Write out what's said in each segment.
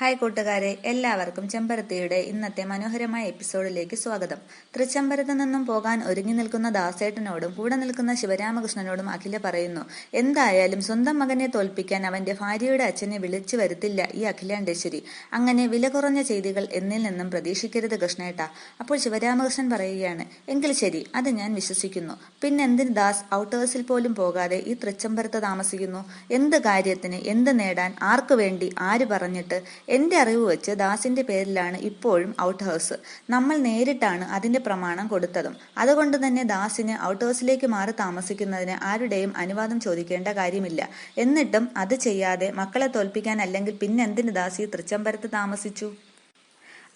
Hi കൂട്ടുകാരെ എല്ലാവർക്കും ചെമ്പരത്തിയുടെ ഇന്നത്തെ മനോഹരമായ എപ്പിസോഡിലേക്ക് സ്വാഗതം. തൃച്ചംബരത്ത് നിന്നും പോകാൻ ഒരുങ്ങി നിൽക്കുന്ന ദാസേട്ടനോടും കൂടെ നിൽക്കുന്ന ശിവരാമകൃഷ്ണനോടും അഖില പറയുന്നു എന്തായാലും സ്വന്തം മകനെ തോൽപ്പിക്കാൻ അവന്റെ ഭാര്യയുടെ അച്ഛനെ വിളിച്ചു വരുത്തില്ല ഈ അഖിലാണ്ടേശ്വരി. അങ്ങനെ വില കുറഞ്ഞ ചെയ്തികൾ എന്നിൽ നിന്നും പ്രതീക്ഷിക്കരുത് കൃഷ്ണേട്ട. അപ്പോൾ ശിവരാമകൃഷ്ണൻ പറയുകയാണ് എങ്കിൽ ശരി അത് ഞാൻ വിശ്വസിക്കുന്നു. പിന്നെന്തിന് ദാസ് ഔട്ടേഴ്സിൽ പോലും പോകാതെ ഈ തൃച്ചംബരത്ത് താമസിക്കുന്നു? എന്ത് കാര്യത്തിന് എന്ത് നേടാൻ ആർക്കു വേണ്ടി ആര് പറഞ്ഞിട്ട് എന്റെ അറിവ് വെച്ച് ദാസിന്റെ പേരിലാണ് ഇപ്പോഴും ഔട്ട് ഹൗസ് നമ്മൾ നേരിട്ടാണ് അതിന്റെ പ്രമാണം കൊടുത്തതും. അതുകൊണ്ട് തന്നെ ദാസിന് ഔട്ട് ഹൗസിലേക്ക് മാറി താമസിക്കുന്നതിന് ആരുടെയും അനുവാദം ചോദിക്കേണ്ട കാര്യമില്ല. എന്നിട്ടും അത് ചെയ്യാതെ മക്കളെ തോൽപ്പിക്കാൻ അല്ലെങ്കിൽ പിന്നെന്തിന് ദാസി തൃച്ചംബരത്ത് താമസിച്ചു?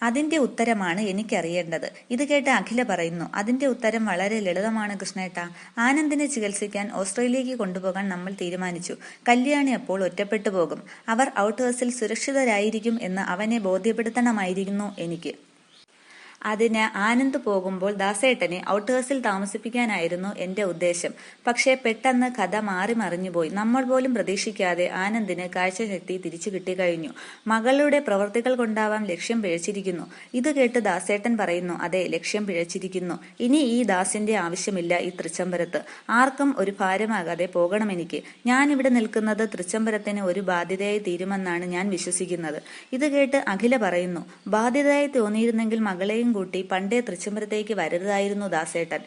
അതിന്റെ ഉത്തരമാണ് എനിക്കറിയേണ്ടത്. ഇത് കേട്ട് അഖില പറയുന്നു അതിന്റെ ഉത്തരം വളരെ ലളിതമാണ് കൃഷ്ണേട്ട. ആനന്ദിനെ ചികിത്സിക്കാൻ ഓസ്ട്രേലിയക്ക് കൊണ്ടുപോകാൻ നമ്മൾ തീരുമാനിച്ചു. കല്യാണി അപ്പോൾ ഒറ്റപ്പെട്ടു പോകും. അവർ ഔട്ട് ഹൗസിൽ സുരക്ഷിതരായിരിക്കും എന്ന് അവനെ ബോധ്യപ്പെടുത്തണമായിരുന്നു എനിക്ക്. അതിന് ആനന്ദ് പോകുമ്പോൾ ദാസേട്ടനെ ഔട്ടേഴ്സിൽ താമസിപ്പിക്കാനായിരുന്നു എന്റെ ഉദ്ദേശം. പക്ഷേ പെട്ടെന്ന് കഥ മാറി മറിഞ്ഞുപോയി. നമ്മൾ പോലും പ്രതീക്ഷിക്കാതെ ആനന്ദിന് കാഴ്ചശക്തി തിരിച്ചു കിട്ടിക്കഴിഞ്ഞു. മകളുടെ പ്രവർത്തികൾ കൊണ്ടാവാം ലക്ഷ്യം പിഴച്ചിരിക്കുന്നു. ഇത് കേട്ട് ദാസേട്ടൻ പറയുന്നു അതെ ലക്ഷ്യം പിഴച്ചിരിക്കുന്നു. ഇനി ഈ ദാസിന്റെ ആവശ്യമില്ല ഈ തൃച്ചംബരത്ത്. ആർക്കും ഒരു ഭാരമാകാതെ ഞാൻ ഇവിടെ നിൽക്കുന്നത് തൃച്ചംബരത്തിന് ഒരു ബാധ്യതയായി തീരുമെന്നാണ് ഞാൻ വിശ്വസിക്കുന്നത് ഇത് കേട്ട് അഖില പറയുന്നു ബാധ്യതയായി തോന്നിയിരുന്നെങ്കിൽ മകളെയും കൂട്ടി പണ്ടേ തൃച്ചംബരത്തേക്ക് വരരുതായിരുന്നു ദാസേട്ടൻ.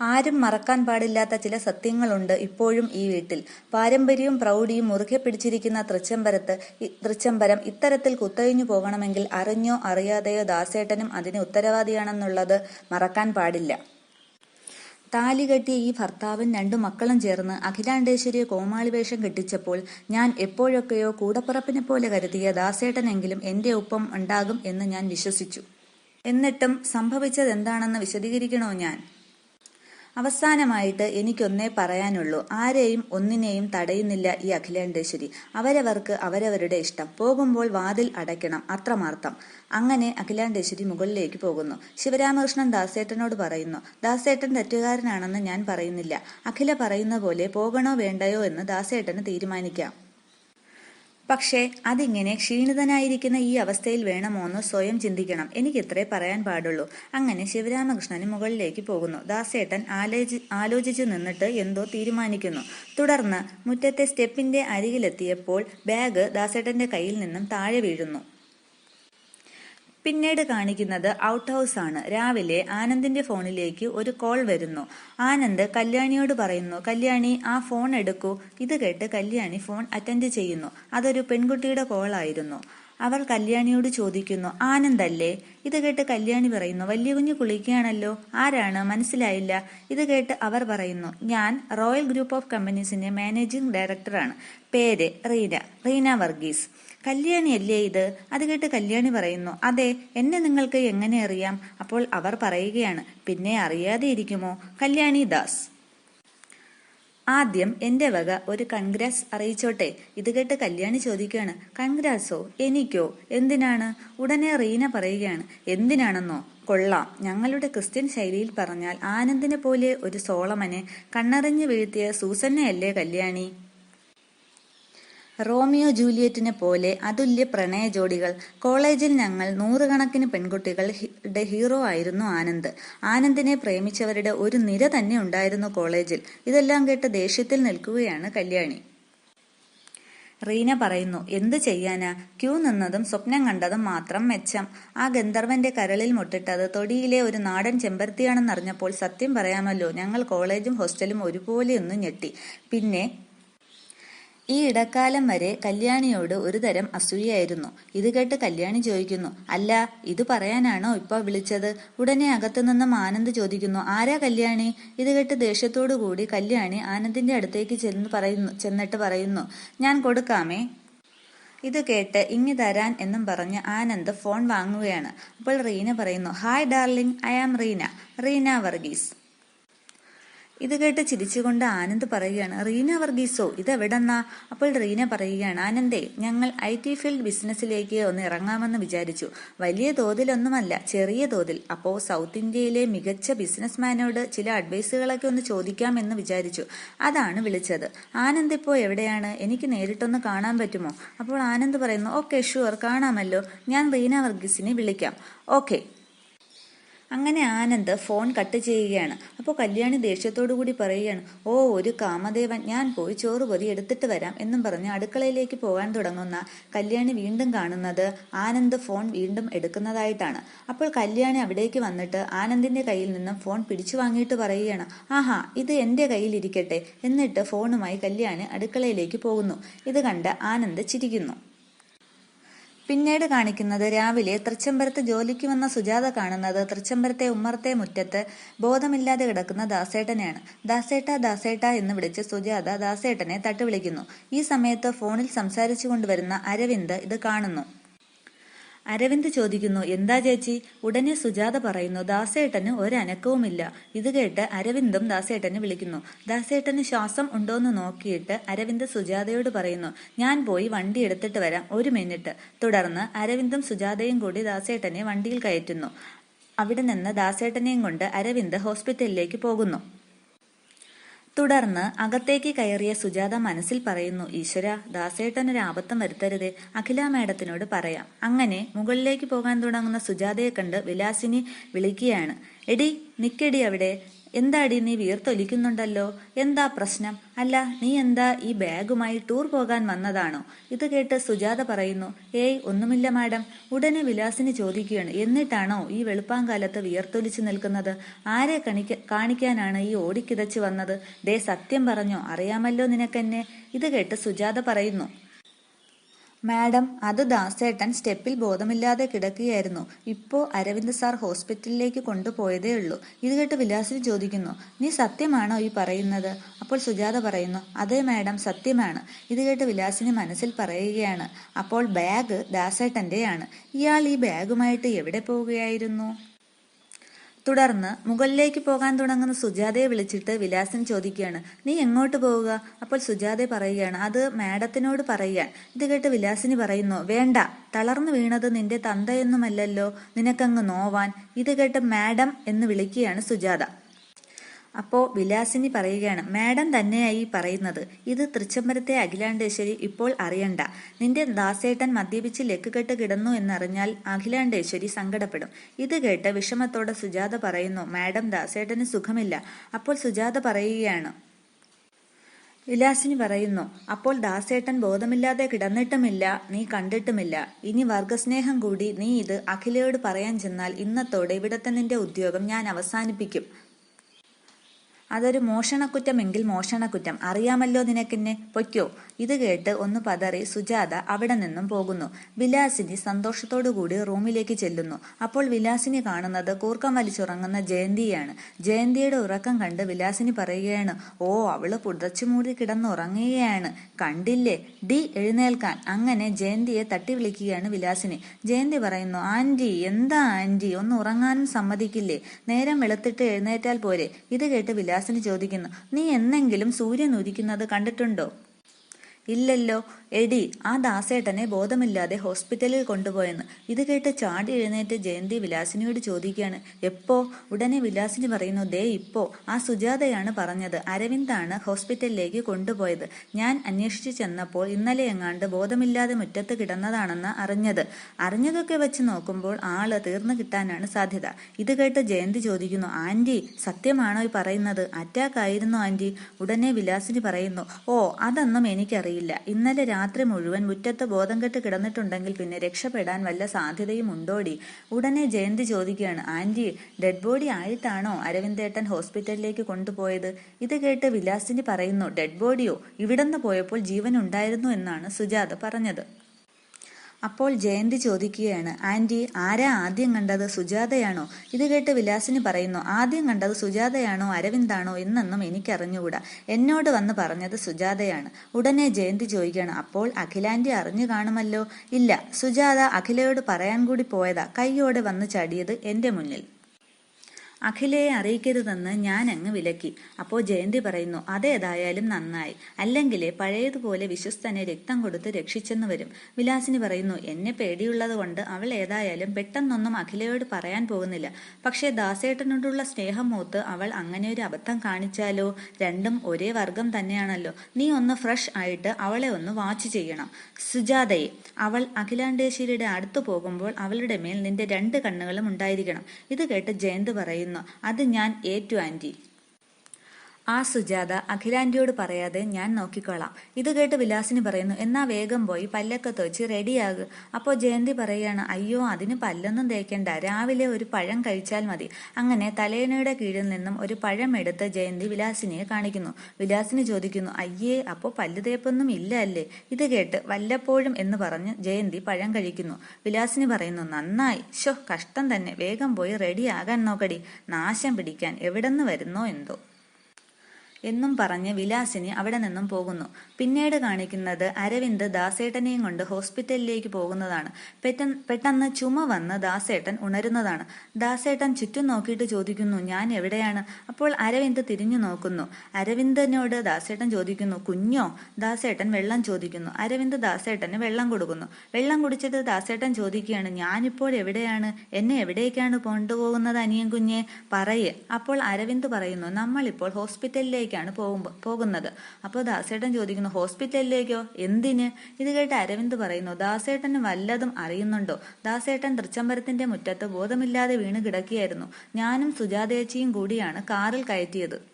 ആരും മറക്കാൻ പാടില്ലാത്ത ചില സത്യങ്ങളുണ്ട് ഇപ്പോഴും ഈ വീട്ടിൽ. പാരമ്പര്യവും പ്രൗഢിയും മുറുകെ പിടിച്ചിരിക്കുന്ന തൃച്ചംബരത്ത് തൃച്ചംബരം ഇത്തരത്തിൽ കുത്തഴിഞ്ഞു പോകണമെങ്കിൽ അറിഞ്ഞോ അറിയാതെയോ ദാസേട്ടനും അതിന് ഉത്തരവാദിയാണെന്നുള്ളത് മറക്കാൻ പാടില്ല. താലി കെട്ടിയ ഈ ഭർത്താവും രണ്ടു മക്കളും ചേർന്ന് അഖിലാണ്ടേശ്വരിയെ കോമാളി വേഷം കെട്ടിച്ചപ്പോൾ ഞാൻ എപ്പോഴൊക്കെയോ കൂടപ്പറപ്പിനെ പോലെ കരുതിയ ദാസേട്ടനെങ്കിലും എന്റെ ഒപ്പം ഉണ്ടാകും എന്ന് ഞാൻ വിശ്വസിച്ചു. എന്നിട്ടും സംഭവിച്ചത് എന്താണെന്ന് വിശദീകരിക്കണോ ഞാൻ? അവസാനമായിട്ട് എനിക്കൊന്നേ പറയാനുള്ളൂ. ആരെയും ഒന്നിനെയും തടയുന്നില്ല ഈ അഖിലാണ്ടേശ്വരി അവരവർക്ക് അവരവരുടെ ഇഷ്ടം. പോകുമ്പോൾ വാതിൽ അടയ്ക്കണം. അത്രമാർത്ഥം അങ്ങനെ അഖിലാണ്ടേശ്വരി മുകളിലേക്ക് പോകുന്നു. ശിവരാമകൃഷ്ണൻ ദാസേട്ടനോട് പറയുന്നു ദാസേട്ടൻ തെറ്റുകാരനാണെന്ന് ഞാൻ പറയുന്നില്ല. അഖില പറയുന്ന പോലെ പോകണോ വേണ്ടയോ എന്ന് ദാസേട്ടന് തീരുമാനിക്കാം. പക്ഷേ അതിങ്ങനെ ക്ഷീണിതനായിരിക്കുന്ന ഈ അവസ്ഥയിൽ വേണമോന്ന് സ്വയം ചിന്തിക്കണം. എനിക്ക് ഇത്രേ പറയാൻ പാടുള്ളൂ. അങ്ങനെ ശിവരാമകൃഷ്ണന് മുകളിലേക്ക് പോകുന്നു. ദാസേട്ടൻ ആലോചി ആലോചിച്ചു നിന്നിട്ട് എന്തോ തീരുമാനിക്കുന്നു. തുടർന്ന് മുറ്റത്തെ സ്റ്റെപ്പിന്റെ അരികിലെത്തിയപ്പോൾ ബാഗ് ദാസേട്ടന്റെ കയ്യിൽ നിന്നും താഴെ വീഴുന്നു. പിന്നീട് കാണിക്കുന്നത് ഔട്ട് ഹൗസ് ആണ്. രാവിലെ ആനന്ദിന്റെ ഫോണിലേക്ക് ഒരു കോൾ വരുന്നു. ആനന്ദ് കല്യാണിയോട് പറയുന്നു കല്യാണി ആ ഫോൺ എടുക്കൂ. ഇത് കേട്ട് കല്യാണി ഫോൺ അറ്റൻഡ് ചെയ്യുന്നു. അതൊരു പെൺകുട്ടിയുടെ കോൾ ആയിരുന്നു. അവൾ കല്യാണിയോട് ചോദിക്കുന്നു ആനന്ദല്ലേ? ഇത് കേട്ട് കല്യാണി പറയുന്നു വലിയ കുഞ്ഞു കുളിക്കുകയാണല്ലോ. ആരാണ്? മനസ്സിലായില്ല. ഇത് കേട്ട് അവർ പറയുന്നു ഞാൻ റോയൽ ഗ്രൂപ്പ് ഓഫ് കമ്പനീസിന്റെ മാനേജിംഗ് ഡയറക്ടറാണ്. പേര് റീന. റീന വർഗീസ്. കല്യാണി അല്ലേ ഇത്? അത് കേട്ട് കല്യാണി പറയുന്നു അതെ എന്നെ നിങ്ങൾക്ക് എങ്ങനെ അറിയാം? അപ്പോൾ അവർ പറയുകയാണ് പിന്നെ അറിയാതെ ഇരിക്കുമോ? കല്യാണി ദാസ്. ആദ്യം എന്റെ വക ഒരു കൺഗ്രാസ് അറിയിച്ചോട്ടെ. ഇത് കേട്ട് കല്യാണി ചോദിക്കുകയാണ് കൺഗ്രാസോ? എനിക്കോ? എന്തിനാണ്? ഉടനെ റീന പറയുകയാണ് എന്തിനാണെന്നോ? കൊള്ളാം. ഞങ്ങളുടെ ക്രിസ്ത്യൻ ശൈലിയിൽ പറഞ്ഞാൽ ആനന്ദിനെ പോലെ ഒരു സോളമനെ കണ്ണറിഞ്ഞു വീഴ്ത്തിയ സൂസന്നയല്ലേ കല്യാണി? റോമിയോ ജൂലിയറ്റിനെ പോലെ അതുല്യ പ്രണയ ജോഡികൾ. കോളേജിൽ ഞങ്ങൾ നൂറുകണക്കിന് പെൺകുട്ടികളുടെ ഹീറോ ആയിരുന്നു ആനന്ദ്. ആനന്ദിനെ പ്രേമിച്ചവരുടെ ഒരു നിര തന്നെ ഉണ്ടായിരുന്നു കോളേജിൽ. ഇതെല്ലാം കേട്ട് ദേഷ്യത്തിൽ നിൽക്കുകയാണ് കല്യാണി. റീന പറയുന്നു എന്ത് ചെയ്യാനാ? ക്യൂ നിന്നതും സ്വപ്നം കണ്ടതും മാത്രം മെച്ചം. ആ ഗന്ധർവന്റെ കരളിൽ മുട്ടിട്ടത് തൊടിയിലെ ഒരു നാടൻ ചെമ്പരത്തിയാണെന്നറിഞ്ഞപ്പോൾ സത്യം പറയാമല്ലോ ഞങ്ങൾ കോളേജും ഹോസ്റ്റലും ഒരുപോലെ ഒന്ന് ഞെട്ടി. പിന്നെ ഈ ഇടക്കാലം വരെ കല്യാണിയോട് ഒരു തരം അസൂയായിരുന്നു ഇത് കേട്ട് കല്യാണി ചോദിക്കുന്നു അല്ല ഇത് പറയാനാണോ ഇപ്പൊ വിളിച്ചത്? ഉടനെ അകത്തുനിന്നും ആനന്ദ് ചോദിക്കുന്നു ആരാ കല്യാണി? ഇത് കേട്ട് ദേഷ്യത്തോടു കൂടി കല്യാണി ആനന്ദിന്റെ അടുത്തേക്ക് ചെന്ന് പറയുന്നു ചെന്നിട്ട് പറയുന്നു ഞാൻ കൊടുക്കാമേ. ഇത് കേട്ട് ഇങ്ങി തരാൻ എന്നും പറഞ്ഞ് ആനന്ദ് ഫോൺ വാങ്ങുകയാണ്. അപ്പോൾ റീന പറയുന്നു hi darling I am Reena. Reena Varghese. ഇത് കേട്ട് ചിരിച്ചുകൊണ്ട് ആനന്ദ് പറയുകയാണ് റീന വർഗീസോ ഇതെവിടെന്നാ? അപ്പോൾ റീന പറയുകയാണ് ആനന്ദേ ഞങ്ങൾ ഐ ടി ഫീൽഡ് ബിസിനസ്സിലേക്ക് ഒന്ന് ഇറങ്ങാമെന്ന് വിചാരിച്ചു. വലിയ തോതിലൊന്നുമല്ല ചെറിയ തോതിൽ. അപ്പോൾ സൗത്ത് ഇന്ത്യയിലെ മികച്ച ബിസിനസ്മാനോട് ചില അഡ്വൈസുകളൊക്കെ ഒന്ന് ചോദിക്കാമെന്ന് വിചാരിച്ചു. അതാണ് വിളിച്ചത്. ആനന്ദ് ഇപ്പോൾ എവിടെയാണ്? എനിക്ക് നേരിട്ടൊന്ന് കാണാൻ പറ്റുമോ? അപ്പോൾ ആനന്ദ് പറയുന്നു ഓക്കെ ഷുവർ കാണാമല്ലോ. ഞാൻ റീന വർഗീസിനെ വിളിക്കാം. ഓക്കെ. അങ്ങനെ ആനന്ദ് ഫോൺ കട്ട് ചെയ്യുകയാണ്. അപ്പോൾ കല്യാണി ദേഷ്യത്തോടു കൂടി പറയുകയാണ് ഓ ഒരു കാമദേവൻ. ഞാൻ പോയി ചോറ് പൊതി എടുത്തിട്ട് വരാം എന്നും പറഞ്ഞ് അടുക്കളയിലേക്ക് പോകാൻ തുടങ്ങുന്ന കല്യാണി വീണ്ടും കാണുന്നത് ആനന്ദ് ഫോൺ വീണ്ടും എടുക്കുന്നതായിട്ടാണ്. അപ്പോൾ കല്യാണി അവിടേക്ക് വന്നിട്ട് ആനന്ദിന്റെ കയ്യിൽ നിന്നും ഫോൺ പിടിച്ചു വാങ്ങിയിട്ട് പറയുകയാണ് ആഹാ ഇത് എന്റെ കയ്യിൽ ഇരിക്കട്ടെ എന്നിട്ട് ഫോണുമായി കല്യാണി അടുക്കളയിലേക്ക് പോകുന്നു. ഇത് കണ്ട് ആനന്ദ് ചിരിക്കുന്നു. പിന്നീട് കാണിക്കുന്നത് രാവിലെ തൃച്ചംബരത്ത് ജോലിക്ക് വന്ന സുജാത കാണുന്നത് തൃച്ചംബരത്തെ ഉമ്മർത്തെ മുറ്റത്ത് ബോധമില്ലാതെ കിടക്കുന്ന ദാസേട്ടനെയാണ്. ദാസേട്ട ദാസേട്ട എന്ന് വിളിച്ച് സുജാത ദാസേട്ടനെ തട്ടുവിളിക്കുന്നു. ഈ സമയത്ത് ഫോണിൽ സംസാരിച്ചു കൊണ്ടുവരുന്ന അരവിന്ദ് ഇത് കാണുന്നു. അരവിന്ദ് ചോദിക്കുന്നു എന്താ ചേച്ചി? ഉടനെ സുജാത പറയുന്നു ദാസേട്ടന് ഒരനക്കവുമില്ല. ഇത് കേട്ട് അരവിന്ദും ദാസേട്ടനെ വിളിക്കുന്നു. ദാസേട്ടന് ശ്വാസം ഉണ്ടോന്ന് നോക്കിയിട്ട് അരവിന്ദ് സുജാതയോട് പറയുന്നു ഞാൻ പോയി വണ്ടി എടുത്തിട്ട് വരാം ഒരു മിനിറ്റ്. തുടർന്ന് അരവിന്ദും സുജാതയും കൂടി ദാസേട്ടനെ വണ്ടിയിൽ കയറ്റുന്നു. അവിടെ നിന്ന് ദാസേട്ടനെയും കൊണ്ട് അരവിന്ദ് ഹോസ്പിറ്റലിലേക്ക് പോകുന്നു. തുടർന്ന് അകത്തേക്ക് കയറിയ സുജാത മനസ്സിൽ പറയുന്നു ഈശ്വര ദാസേട്ടനൊരു ആപത്തം വരുത്തരുതേ. അഖില മേഡത്തിനോട് പറയാം. അങ്ങനെ മുകളിലേക്ക് പോകാൻ തുടങ്ങുന്ന സുജാതയെ കണ്ട് വിലാസിനി വിളിക്കുകയാണ് എടി നിക്കടി അവിടെ? എന്താടി നീ വീർത്തൊലിക്കുന്നുണ്ടല്ലോ എന്താ പ്രശ്നം? അല്ല നീ എന്താ ഈ ബാഗുമായി ടൂർ പോകാൻ വന്നതാണോ? ഇത് കേട്ട് സുജാത പറയുന്നു ഏയ് ഒന്നുമില്ല മാഡം. ഉടനെ വിലാസിന് ചോദിക്കുകയാണ് എന്നിട്ടാണോ ഈ വെളുപ്പാങ്കാലത്ത് വിയർത്തൊലിച്ചു നിൽക്കുന്നത്? ആരെ കണിക്ക കാണിക്കാനാണ് ഈ ഓടിക്കിതച്ചു വന്നത്? ദേ സത്യം പറഞ്ഞോ അറിയാമല്ലോ നിനക്കെന്നെ. ഇത് കേട്ട് സുജാത പറയുന്നു മാഡം അത് ദാസേട്ടൻ സ്റ്റെപ്പിൽ ബോധമില്ലാതെ കിടക്കുകയായിരുന്നു. ഇപ്പോ അരവിന്ദ് സാർ ഹോസ്പിറ്റലിലേക്ക് കൊണ്ടുപോയതേ ഉള്ളൂ. ഇത് കേട്ട് വിലാസിനി ചോദിക്കുന്നു നീ സത്യമാണോ ഈ പറയുന്നത്? അപ്പോൾ സുജാത പറയുന്നു അതെ മാഡം സത്യമാണ്. ഇത് കേട്ട് വിലാസിനി മനസ്സിൽ പറയുകയാണ് അപ്പോൾ ബാഗ് ദാസേട്ടന്റെയാണ് ഇയാൾ ഈ ബാഗുമായിട്ട് എവിടെ പോവുകയായിരുന്നു? തുടർന്ന് മുകളിലേക്ക് പോകാൻ തുടങ്ങുന്ന സുജാതയെ വിളിച്ചിട്ട് വിലാസം ചോദിക്കുകയാണ് നീ എങ്ങോട്ട് പോവുക? അപ്പോൾ സുജാത പറയുകയാണ് അത് മാഡത്തിനോട് പറയാൻ. ഇത് കേട്ട് വിലാസിനി പറയുന്നു വേണ്ട തളർന്നു വീണത് നിന്റെ തന്തയൊന്നുമല്ലല്ലോ നിനക്കങ്ങ് നോവാൻ. ഇത് കേട്ട് മാഡം എന്ന് വിളിക്കുകയാണ് സുജാത. അപ്പോ വിലാസിനി പറയുകയാണ് മാഡം തന്നെയായി പറയുന്നത്. ഇത് തൃച്ചംബരത്തെ അഖിലാണ്ടേശ്വരി ഇപ്പോൾ അറിയണ്ട. നിന്റെ ദാസേട്ടൻ മദ്യപിച്ച് ലക്കുകെട്ട് കിടന്നു എന്നറിഞ്ഞാൽ അഖിലാണ്ടേശ്വരി സങ്കടപ്പെടും. ഇത് കേട്ട് വിഷമത്തോടെ സുജാത പറയുന്നു മാഡം ദാസേട്ടന് സുഖമില്ല. അപ്പോൾ സുജാത പറയുകയാണ്. വിലാസിനി പറയുന്നു അപ്പോൾ ദാസേട്ടൻ ബോധമില്ലാതെ കിടന്നിട്ടുമില്ല നീ കണ്ടിട്ടുമില്ല. ഇനി വർഗസ്നേഹം കൂടി നീ ഇത് അഖിലയോട് പറയാൻ ചെന്നാൽ ഇന്നത്തോടെ ഇവിടത്തെ നിന്റെ ഉദ്യോഗം ഞാൻ അവസാനിപ്പിക്കും. അതൊരു മോഷണക്കുറ്റമെങ്കിൽ മോഷണക്കുറ്റം. അറിയാമല്ലോ നിനക്കെന്നെ? പൊയ്ക്കോ. ഇത് കേട്ട് ഒന്ന് പതറി സുജാത അവിടെ നിന്നും പോകുന്നു. വിലാസിനി സന്തോഷത്തോടുകൂടി റൂമിലേക്ക് ചെല്ലുന്നു. അപ്പോൾ വിലാസിനി കാണുന്നത് കൂർക്കം വലിച്ചുറങ്ങുന്ന ജയന്തിയാണ്. ജയന്തിയുടെ ഉറക്കം കണ്ട് വിലാസിനി പറയുകയാണ് ഓ അവൾ കിടന്ന് കിടന്നുറങ്ങുകയാണ്. കണ്ടില്ലേ? ഡി എഴുന്നേൽക്കാൻ. അങ്ങനെ ജയന്തിയെ തട്ടി വിളിക്കുകയാണ് വിലാസിനി. ജയന്തി പറയുന്നു ആന്റി എന്താ ആന്റി? ഒന്ന് ഉറങ്ങാനും സമ്മതിക്കില്ലേ? നേരം വെളുത്തിട്ട് എഴുന്നേറ്റാൽ പോരെ. ഇത് കേട്ട് വിലാസിനി ചോദിക്കുന്നു നീ എന്നെങ്കിലും സൂര്യൻ ഉദിക്കുന്നത് കണ്ടിട്ടുണ്ടോ? ഇല്ലല്ലോ. എടി ആ ദാസേട്ടനെ ബോധമില്ലാതെ ഹോസ്പിറ്റലിൽ കൊണ്ടുപോയെന്ന്. ഇത് കേട്ട് ചാടി എഴുന്നേറ്റ് ജയന്തി വിലാസിനിയോട് ചോദിക്കുകയാണ്. എപ്പോ? ഉടനെ വിലാസിനി പറയുന്നു ദേ ഇപ്പോ. ആ സുജാതയാണ് പറഞ്ഞത്. അരവിന്ദാണ് ഹോസ്പിറ്റലിലേക്ക് കൊണ്ടുപോയത്. ഞാൻ അന്വേഷിച്ചു ചെന്നപ്പോൾ ഇന്നലെ എങ്ങാണ്ട് ബോധമില്ലാതെ മുറ്റത്ത് കിടന്നതാണെന്ന് അറിഞ്ഞത്. അറിഞ്ഞതൊക്കെ വെച്ച് നോക്കുമ്പോൾ ആൾ തീർന്നു കിട്ടാനാണ് സാധ്യത. ഇത് കേട്ട് ജയന്തി ചോദിക്കുന്നു ആന്റി സത്യമാണോ ഈ പറയുന്നത്? അറ്റാക്ക് ആയിരുന്നു ആന്റി? ഉടനെ വിലാസിനി പറയുന്നു ഓ അതൊന്നും എനിക്കറിയില്ല ഇന്നലെ രാത്രി മുഴുവൻ മുറ്റത്ത് ബോധം കെട്ട് കിടന്നിട്ടുണ്ടെങ്കിൽ പിന്നെ രക്ഷപ്പെടാൻ വല്ല സാധ്യതയും ഉണ്ടോടി? ഉടനെ ജയന്തി ചോദിക്കുകയാണ്. ആന്റി ഡെഡ് ബോഡി ആയിട്ടാണോ അരവിന്ദേട്ടൻ ഹോസ്പിറ്റലിലേക്ക് കൊണ്ടുപോയത്? ഇത് കേട്ട് വിലാസിനി പറയുന്നു ഡെഡ് ബോഡിയോ? ഇവിടുന്ന് പോയപ്പോൾ ജീവൻ ഉണ്ടായിരുന്നു എന്നാണ് സുജാത പറഞ്ഞത്. അപ്പോൾ ജയന്തി ചോദിക്കുകയാണ് ആന്റി ആരാ ആദ്യം കണ്ടത് സുജാതയാണോ? ഇത് കേട്ട് വിലാസിനി പറയുന്നു ആദ്യം കണ്ടത് സുജാതയാണോ അരവിന്ദാണോ എന്നൊന്നും എനിക്കറിഞ്ഞുകൂടാ. എന്നോട് വന്ന് പറഞ്ഞത് സുജാതയാണ്. ഉടനെ ജയന്തി ചോദിക്കുകയാണ് അപ്പോൾ അഖിലാന്റി അറിഞ്ഞു കാണുമല്ലോ? ഇല്ല സുജാത അഖിലയോട് പറയാൻ കൂടി പോയതാ കൈയോടെ വന്ന് ചാടിയത് എന്റെ മുന്നിൽ. അഖിലയെ അറിയിക്കരുതെന്ന് ഞാൻ അങ്ങ് വിലക്കി. അപ്പോ ജയന്തി പറയുന്നു അതേതായാലും നന്നായി. അല്ലെങ്കിലേ പഴയതുപോലെ വിശ്വസ്തനെ രക്തം കൊടുത്ത് രക്ഷിച്ചെന്ന് വരും. വിലാസിനി പറയുന്നു എന്നെ പേടിയുള്ളത് കൊണ്ട് അവൾ ഏതായാലും പെട്ടെന്നൊന്നും അഖിലയോട് പറയാൻ പോകുന്നില്ല. പക്ഷേ ദാസേട്ടനോടുള്ള സ്നേഹം മൂത്ത് അവൾ അങ്ങനെ ഒരു അബദ്ധം കാണിച്ചാലോ? രണ്ടും ഒരേ വർഗം തന്നെയാണല്ലോ. നീ ഒന്ന് ഫ്രഷ് ആയിട്ട് അവളെ ഒന്ന് വാച്ച് ചെയ്യണം. സുജാതയെ അവൾ അഖിലാണ്ടേശ്വരിയുടെ അടുത്തു പോകുമ്പോൾ അവളുടെ മേൽ നിന്റെ രണ്ട് കണ്ണുകളും ഉണ്ടായിരിക്കണം. ഇത് കേട്ട് ജയന്ത് പറയുന്നു അത് ഞാൻ ഏറ്റു ആന്റി ആ സുജാത അഖിലാന്റിയോട് പറയാതെ ഞാൻ നോക്കിക്കോളാം. ഇത് കേട്ട് വിലാസിന് പറയുന്നു എന്നാ വേഗം പോയി പല്ലൊക്കെ തൊച്ച് റെഡിയാകും. അപ്പോൾ ജയന്തി പറയാണ് അയ്യോ അതിന് പല്ലൊന്നും തേക്കണ്ട രാവിലെ ഒരു പഴം കഴിച്ചാൽ മതി. അങ്ങനെ തലേനയുടെ കീഴിൽ നിന്നും ഒരു പഴം എടുത്ത് ജയന്തി വിലാസിനെ കാണിക്കുന്നു. വിലാസിന് ചോദിക്കുന്നു അയ്യേ അപ്പോൾ പല്ല് തേപ്പൊന്നും ഇല്ല അല്ലേ? ഇത് കേട്ട് വല്ലപ്പോഴും എന്ന് പറഞ്ഞ് ജയന്തി പഴം കഴിക്കുന്നു. വിലാസിന് പറയുന്നു നന്നായി ഷോ കഷ്ടം തന്നെ വേഗം പോയി റെഡിയാകാൻ നോക്കടി നാശം പിടിക്കാൻ എവിടെന്ന് വരുന്നോ എന്തോ. എന്നും പറഞ്ഞ് വിലാസിനി അവിടെ നിന്നും പോകുന്നു. പിന്നീട് കാണിക്കുന്നത് അരവിന്ദ് ദാസേട്ടനെയും കൊണ്ട് ഹോസ്പിറ്റലിലേക്ക് പോകുന്നതാണ്. പെട്ടെന്ന് ചുമ വന്ന് ദാസേട്ടൻ ഉണരുന്നതാണ്. ദാസേട്ടൻ ചുറ്റും നോക്കിയിട്ട് ചോദിക്കുന്നു ഞാൻ എവിടെയാണ്? അപ്പോൾ അരവിന്ദ് തിരിഞ്ഞു നോക്കുന്നു. അരവിന്ദനോട് ദാസേട്ടൻ ചോദിക്കുന്നു കുഞ്ഞോ? ദാസേട്ടൻ വെള്ളം ചോദിക്കുന്നു. അരവിന്ദ് ദാസേട്ടന് വെള്ളം കൊടുക്കുന്നു. വെള്ളം കുടിച്ചിട്ട് ദാസേട്ടൻ ചോദിക്കുകയാണ് ഞാനിപ്പോൾ എവിടെയാണ്? എന്നെ എവിടേക്കാണ് കൊണ്ടുപോകുന്നത് അനിയൻ കുഞ്ഞെ? പറയേ. അപ്പോൾ അരവിന്ദ് പറയുന്നു നമ്മളിപ്പോൾ ഹോസ്പിറ്റലിലേക്ക് ഹോസ്പിറ്റലിലേക്കാണ് പോകുമ്പോൾ പോകുന്നത്. അപ്പോൾ ദാസേട്ടൻ ചോദിക്കുന്നു ഹോസ്പിറ്റലിലേക്കോ? എന്തിന്? ഇത് കേട്ട് അരവിന്ദ് പറയുന്നു ദാസേട്ടന് വല്ലതും അറിയുന്നുണ്ടോ? ദാസേട്ടൻ തൃച്ചംബരത്തിന്റെ മുറ്റത്ത് ബോധമില്ലാതെ വീണ് കിടക്കുകയായിരുന്നു. ഞാനും സുജാതേച്ചിയും കൂടിയാണ് കാറിൽ കയറ്റിയത്.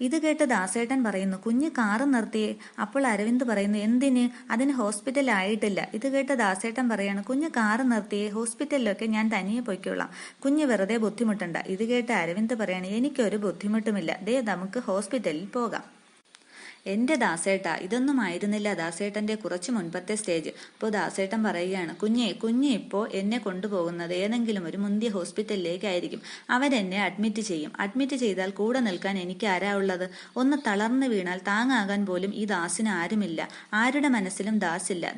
ഇത് കേട്ട് ദാസേട്ടൻ പറയുന്നു കുഞ്ഞ് കാറ് നിർത്തിയേ അപ്പോൾ അരവിന്ദ് പറയുന്നു എന്തിന്? അതിന് ഹോസ്പിറ്റൽ ആയിട്ടില്ല. ഇത് കേട്ട് ദാസേട്ടൻ പറയാണ് കുഞ്ഞ് കാറ് നിർത്തിയേ ഹോസ്പിറ്റലിലൊക്കെ ഞാൻ തനിയെ പൊയ്ക്കോളാം കുഞ്ഞ് വെറുതെ ബുദ്ധിമുട്ടണ്ട. ഇത് കേട്ട് അരവിന്ദ് പറയാണ് എനിക്കൊരു ബുദ്ധിമുട്ടുമില്ല. ദേ നമുക്ക് ഹോസ്പിറ്റലിൽ പോകാം. എന്റെ ദാസേട്ട ഇതൊന്നും ആയിരുന്നില്ല ദാസേട്ടന്റെ കുറച്ചു മുൻപത്തെ സ്റ്റേജ് അപ്പോൾ ദാസേട്ടൻ പറയുകയാണ് കുഞ്ഞെ കുഞ്ഞെ ഇപ്പോൾ എന്നെ കൊണ്ടുപോകുന്നത് ഏതെങ്കിലും ഒരു മുന്തിയ ഹോസ്പിറ്റലിലേക്കായിരിക്കും. അവരെന്നെ അഡ്മിറ്റ് ചെയ്യും. അഡ്മിറ്റ് ചെയ്താൽ കൂടെ നിൽക്കാൻ എനിക്ക് ആരാ ഉള്ളത്? ഒന്ന് തളർന്നു വീണാൽ താങ്ങാകാൻ പോലും ഈ ദാസിന് ആരുമില്ല. ആരുടെ മനസ്സിലും ദാസില്ല.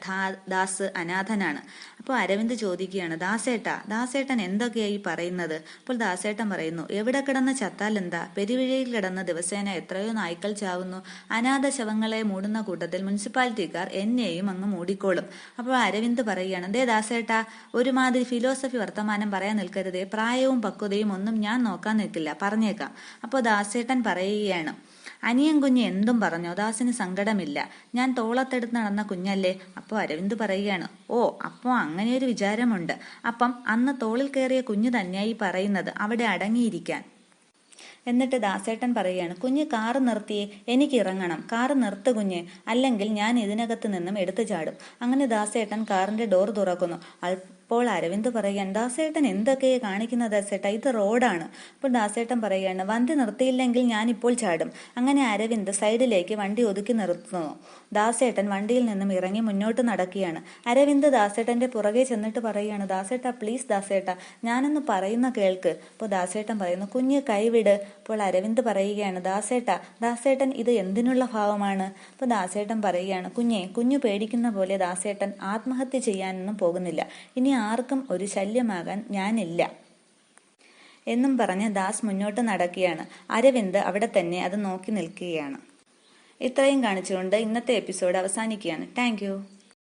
ദാസ് അനാഥനാണ്. അപ്പോൾ അരവിന്ദ് ചോദിക്കുകയാണ് ദാസേട്ട ദാസേട്ടൻ എന്തൊക്കെയായി പറയുന്നത്? അപ്പോൾ ദാസേട്ടൻ പറയുന്നു എവിടെ കിടന്ന് ചത്താൽ എന്താ? പെരുവിഴയിൽ കിടന്ന ദിവസേന എത്രയോ നായ്ക്കൾ ചാവുന്നു. അനാ അജ്ഞാത ശവങ്ങളെ മൂടുന്ന കൂട്ടത്തിൽ മുനിസിപ്പാലിറ്റിക്കാർ എന്നെയും അങ്ങ് മൂടിക്കോളും. അപ്പോൾ അരവിന്ദ് പറയുകയാണ് ദേ ദാസേട്ടാ ഒരുമാതിരി ഫിലോസഫി വർത്തമാനം പറയാൻ നിൽക്കരുതേ പ്രായവും പക്വതയും ഒന്നും ഞാൻ നോക്കാൻ നിൽക്കില്ല പറഞ്ഞേക്കാം. അപ്പോൾ ദാസേട്ടൻ പറയുകയാണ് അനിയൻ കുഞ്ഞ് എന്തും പറഞ്ഞു ദാസിന് സങ്കടമില്ല ഞാൻ തോളത്തെടുത്ത് നടന്ന കുഞ്ഞല്ലേ? അപ്പോൾ അരവിന്ദ് പറയുകയാണ് ഓ അപ്പോൾ അങ്ങനെ ഒരു വിചാരമുണ്ട്. അപ്പം അന്ന് തോളിൽ കയറിയ കുഞ്ഞു തന്നെയായി പറയുന്നത് അവിടെ അടങ്ങിയിരിക്കാൻ. എന്നിട്ട് ദാസേട്ടൻ പറയുകയാണ് കുഞ്ഞ് കാറ് നിർത്തിയേ എനിക്ക് ഇറങ്ങണം. കാറ് നിർത്ത് കുഞ്ഞ്. അല്ലെങ്കിൽ ഞാൻ ഇതിനകത്ത് നിന്നും എടുത്തു ചാടും. അങ്ങനെ ദാസേട്ടൻ കാറിന്റെ ഡോർ തുറക്കുന്നു. അപ്പോൾ അരവിന്ദ് പറയുകയാണ് ദാസേട്ടൻ എന്തൊക്കെയാണ് കാണിക്കുന്നത് ദാസേട്ട ഇത് റോഡാണ്. അപ്പോൾ ദാസേട്ടൻ പറയുകയാണ് വണ്ടി നിർത്തിയില്ലെങ്കിൽ ഞാൻ ഇപ്പോൾ ചാടും. അങ്ങനെ അരവിന്ദ് സൈഡിലേക്ക് വണ്ടി ഒതുക്കി നിർത്തുന്നു. ദാസേട്ടൻ വണ്ടിയിൽ നിന്നും ഇറങ്ങി മുന്നോട്ട് നടക്കുകയാണ്. അരവിന്ദ് ദാസേട്ടന്റെ പുറകെ ചെന്നിട്ട് പറയുകയാണ് ദാസേട്ട പ്ലീസ് ദാസേട്ട ഞാനൊന്ന് പറയുന്ന കേൾക്ക്. അപ്പോൾ ദാസേട്ടൻ പറയുന്നു കുഞ്ഞ് കൈവിട്. അപ്പോൾ അരവിന്ദ് പറയുകയാണ് ദാസേട്ട ദാസേട്ടൻ ഇത് എന്തിനുള്ള ഭാവമാണ്? അപ്പോൾ ദാസേട്ടൻ പറയുകയാണ് കുഞ്ഞെ കുഞ്ഞു പേടിക്കുന്ന പോലെ ദാസേട്ടൻ ആത്മഹത്യ ചെയ്യാനൊന്നും പോകുന്നില്ല. ഇനി ആർക്കും ഒരു ശല്യമാകാൻ ഞാനില്ല. എന്നും പറഞ്ഞ് ദാസ് മുന്നോട്ട് നടക്കുകയാണ്. അരവിന്ദ് അവിടെ തന്നെ അത് നോക്കി നിൽക്കുകയാണ്. ഇത്രയും കാണിച്ചുകൊണ്ട് ഇന്നത്തെ എപ്പിസോഡ് അവസാനിക്കുകയാണ്. താങ്ക്